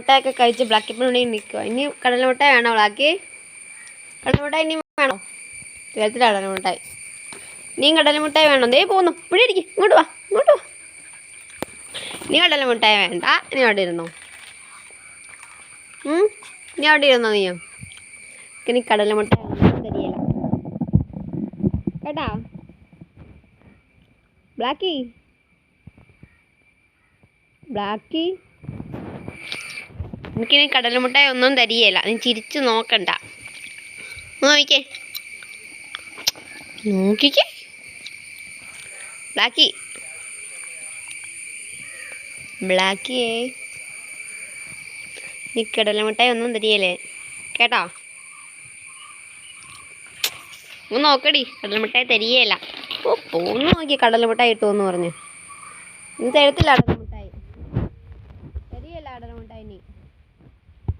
കടലമുട്ടയൊക്കെ കഴിച്ച് ബ്ലാക്കി പണി നിൽക്കുക. ഇനി കടലമുട്ട വേണോ ബ്ലാക്കി കടലമുട്ട ഇനി വേണോ? തീരത്തില്ല കടലമുട്ടായി നീ കടലമുട്ടായി വേണോ? ദേ പോകുന്നു. ഇവിടെ ഇരിക്കും. ഇങ്ങോട്ട് വാ. ഇങ്ങോട്ട് വാ. നീ കടലമുട്ടായി വേണ്ട. നീ അവിടെ ഇരുന്നോ? നീ അവിടെ ഇരുന്നോ നീയോ? ഇനി കടലമുട്ട തരികയില്ല കേട്ടാ? ബ്ലാക്കി ബ്ലാക്കി എനിക്കിനി കടലമുട്ടായി ഒന്നും തരികയില്ല. നീ ചിരിച്ച് നോക്കണ്ട. നോക്കേ നോക്കിക്കേ. ബ്ലാക്കി. ബ്ലാക്കിയേ നീ കടലമുട്ടായി ഒന്നും തരികയില്ലേ? കേട്ടോ? ഒന്ന് നോക്കടി. കടലമിട്ടായി തരികയില്ല. ഓ പോന്ന് നോക്കി കടലുമുട്ടായി ഇട്ടു എന്ന് പറഞ്ഞു. ഇന്ന് തരത്തില്ല കടലമുട്ടായി. തരികയില്ല കടലമുട്ടായി നീ